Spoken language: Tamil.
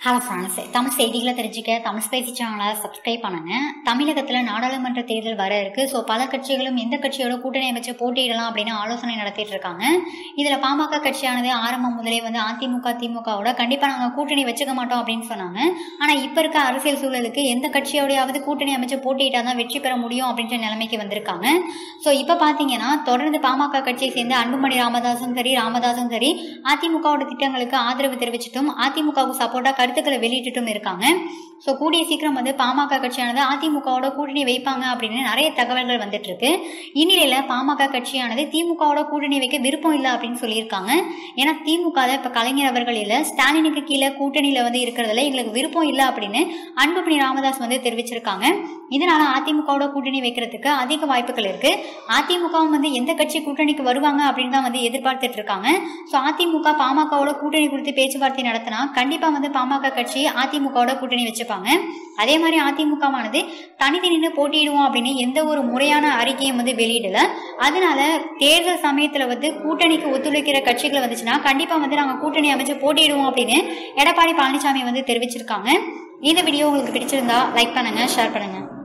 ஹலோ ஃப்ரெண்ட்ஸ் தமிழ் செய்திகளை தெரிஞ்சுக்க தமிழ் ஸ்பைசி சேனலை சப்ஸ்கிரைப் பண்ணுங்க. தமிழகத்தில் நாடாளுமன்ற தேர்தல் வர இருக்கு. ஸோ பல கட்சிகளும் எந்த கட்சியோட கூட்டணி அமைச்சு போட்டியிடலாம் அப்படின்னு ஆலோசனை நடத்திட்டு இருக்காங்க. இதில் பாமக கட்சியானது ஆரம்பம் முதலே வந்து அதிமுக திமுகவோட கண்டிப்பாக நாங்கள் கூட்டணி வச்சுக்க மாட்டோம் அப்படின்னு சொன்னாங்க. ஆனால் இப்போ இருக்க அரசியல் சூழலுக்கு எந்த கட்சியோடையாவது கூட்டணி அமைச்சு போட்டியிட்டால் தான் வெற்றி பெற முடியும் அப்படின்ற நிலைமைக்கு வந்திருக்காங்க. ஸோ இப்போ பார்த்தீங்கன்னா தொடர்ந்து பாமக கட்சியை சேர்ந்த அன்புமணி ராமதாஸும் சரி ராமதாஸும் சரி அதிமுகவோட திட்டங்களுக்கு ஆதரவு தெரிவிச்சிட்டும் அதிமுகவுக்கு சப்போர்ட்டாக கருத்துக்களை வெளியிட்டுட்டும் இருக்காங்க. ஸோ கூடிய சீக்கிரம் வந்து பாமக கட்சியானது அதிமுகவோட கூட்டணி வைப்பாங்க அப்படின்னு நிறைய தகவல்கள் வந்துட்டு இருக்கு இந்நிலையில பாமக கட்சியானது திமுகவோட கூட்டணி வைக்க விருப்பம் இல்லை அப்படின்னு சொல்லியிருக்காங்க. ஏன்னா திமுக இப்போ கலைஞர் அவர்கள் இல்லை ஸ்டாலினுக்கு கீழே கூட்டணியில வந்து இருக்கிறதுல எங்களுக்கு விருப்பம் இல்லை அப்படின்னு அன்புமணி ராமதாஸ் வந்து தெரிவிச்சிருக்காங்க. இதனால அதிமுகவோட கூட்டணி வைக்கிறதுக்கு அதிக வாய்ப்புகள் இருக்கு. அதிமுகவும் வந்து எந்த கட்சி கூட்டணிக்கு வருவாங்க அப்படின்னு தான் வந்து எதிர்பார்த்துட்டு இருக்காங்க ஸோ அதிமுக பாமகவோட கூட்டணி குறித்து பேச்சுவார்த்தை நடத்தினா கண்டிப்பா வந்து பாமக கட்சி அதிமுகவோட கூட்டணி வச்சுப்பாங்க. அதே மாதிரி அதிமுகவானது தனித்து நின்று போட்டியிடுவோம் அப்படின்னு எந்த ஒரு முறையான அறிக்கையும் வந்து வெளியிடல. அதனால தேர்தல் சமயத்துல வந்து கூட்டணிக்கு ஒத்துழைக்கிற கட்சிகள் வந்துச்சுன்னா கண்டிப்பா வந்து நாங்கள் கூட்டணி அமைச்சு போட்டியிடுவோம் அப்படின்னு எடப்பாடி பழனிசாமி வந்து தெரிவிச்சிருக்காங்க. இந்த வீடியோ உங்களுக்கு பிடிச்சிருந்தா லைக் பண்ணுங்க ஷேர் பண்ணுங்க.